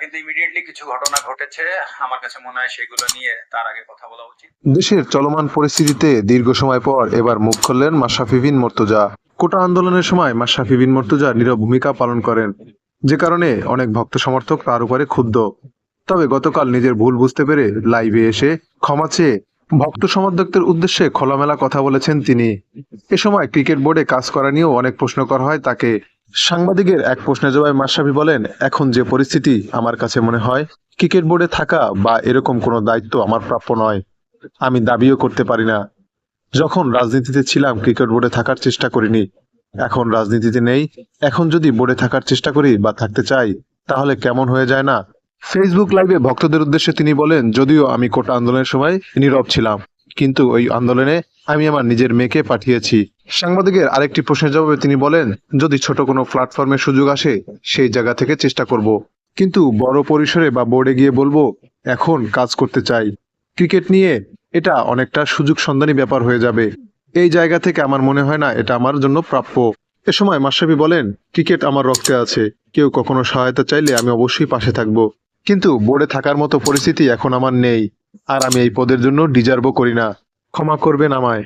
কিন্তু ইমিডিয়েটলি কিছু ঘটনা ঘটেছে। আমার কাছে মনে হয় সেগুলো নিয়ে তার আগে কথা বলা উচিত। দেশের চলমান পরিস্থিতিতে দীর্ঘ সময় পর এবার মুখ খুললেন মাশরাফি বিন মর্তুজা। কোটা আন্দোলনের সময় মাশরাফি বিন মর্তুজা নীরব ভূমিকা পালন করেন। যে কারণে অনেক ভক্ত সমর্থক তার উপরে ক্ষুব্ধ। তবে গতকাল নিজের ভুল বুঝতে পেরে লাইভে এসে ক্ষমা চেয়ে ভক্ত সমর্থকদের উদ্দেশ্যে খোলামেলা কথা বলেছেন তিনি। এ সময় ক্রিকেট বোর্ডে কাজ করা নিয়েও অনেক প্রশ্ন করা হয় তাকে সাংবাদিকের এক প্রশ্নের জবাবে মাশরাফি বলেন, এখন যে পরিস্থিতি আমার কাছে মনে হয়, ক্রিকেট বোর্ডে থাকা বা এরকম কোনো দায়িত্ব আমার প্রাপ্য নয়। আমি দাবিও করতে পারি না। যখন রাজনীতিতে ছিলাম, ক্রিকেট বোর্ডে থাকার চেষ্টা করিনি। এখন রাজনীতিতে নেই। এখন যদি বোর্ডে থাকার চেষ্টা করি বা থাকতে চাই, তাহলে কেমন হয়ে যায় না? ফেসবুক লাইভে ভক্তদের উদ্দেশ্যে তিনি বলেন, যদিও আমি কোটা আন্দোলনের সময় নীরব ছিলাম, কিন্তু ওই আন্দোলনে আমি আমার নিজের মেয়েকে পাঠিয়েছি। সাংবাদিকের আরেকটি প্রশ্নের জবাবে তিনি বলেন, যদি ছোট কোনো প্ল্যাটফর্মের সুযোগ আসে, সেই জায়গা থেকে চেষ্টা করব। কিন্তু বড় পরিসরে বা বোর্ডে গিয়ে বলব, এখন কাজ করতে চাই। ক্রিকেট নিয়ে এটা অনেকটা সুযোগ সন্ধানী ব্যাপার হয়ে যাবে। এই জায়গা থেকে আমার মনে হয় না এটা আমার জন্য প্রাপ্য। এ সময় মাশরাফি বলেন, ক্রিকেট আমার রক্তে আছে। কেউ কখনো সহায়তা চাইলে আমি অবশ্যই পাশে থাকব। কিন্তু বোর্ডে থাকার মতো পরিস্থিতি এখন আমার নেই। আর আমি এই পদের জন্য ডিজার্ভও করি না। ক্ষমা করবেন আমায়।